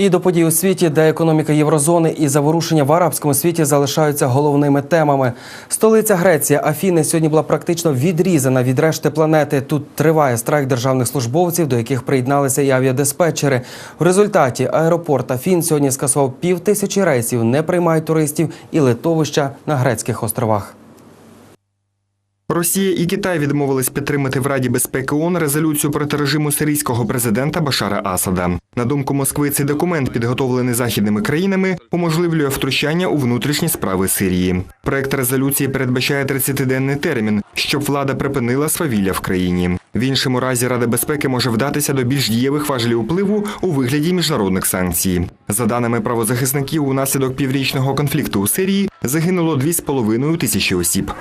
І до подій у світі, де економіка єврозони і заворушення в арабському світі залишаються головними темами. Столиця Греція Афіни сьогодні була практично відрізана від решти планети. Тут триває страйк державних службовців, до яких приєдналися і авіадиспетчери. В результаті аеропорт Афін сьогодні скасував пів тисячі рейсів, не приймають туристів і литовища на грецьких островах. Росія і Китай відмовились підтримати в Раді безпеки ООН резолюцію проти режиму сирійського президента Башара Асада. На думку Москви, цей документ, підготовлений західними країнами, уможливлює втручання у внутрішні справи Сирії. Проект резолюції передбачає 30-денний термін, щоб влада припинила свавілля в країні. В іншому разі Рада безпеки може вдатися до більш дієвих важелів впливу у вигляді міжнародних санкцій. За даними правозахисників, унаслідок піврічного конфлікту у Сирії загинуло 2,5 тисячі осіб.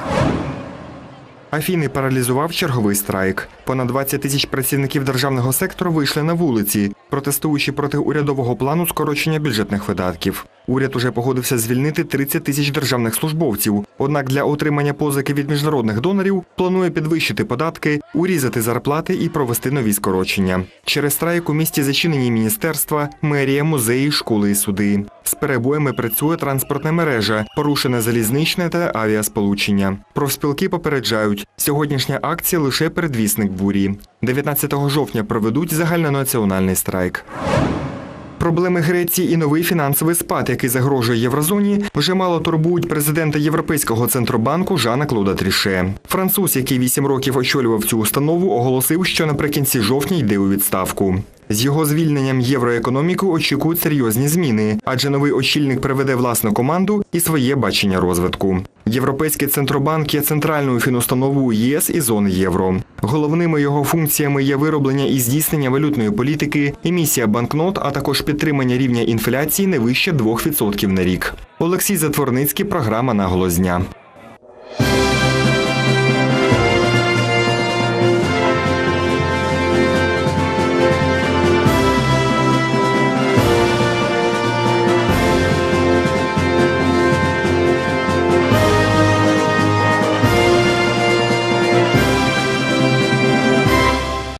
Афіни паралізував черговий страйк. Понад 20 тисяч працівників державного сектору вийшли на вулиці, протестуючи проти урядового плану скорочення бюджетних видатків. Уряд уже погодився звільнити 30 тисяч державних службовців. Однак для отримання позики від міжнародних донорів планує підвищити податки, урізати зарплати і провести нові скорочення. Через страйк у місті зачинені міністерства, мерія, музеї, школи і суди. З перебоями працює транспортна мережа, порушене залізничне та авіасполучення. Профспілки попереджають, сьогоднішня акція лише передвісник бурі. 19 жовтня проведуть загальнонаціональний страйк. Проблеми Греції і новий фінансовий спад, який загрожує єврозоні, вже мало турбують президента Європейського центробанку Жана Клода Тріше. Француз, який вісім років очолював цю установу, оголосив, що наприкінці жовтня йде у відставку. З його звільненням євроекономіку очікують серйозні зміни, адже новий очільник приведе власну команду і своє бачення розвитку. Європейський центробанк є центральною фінустановою ЄС і зони євро. Головними його функціями є вироблення і здійснення валютної політики, емісія банкнот, а також підтримання рівня інфляції не вище 2% на рік. Олексій Затворницький, програма «Наголос дня».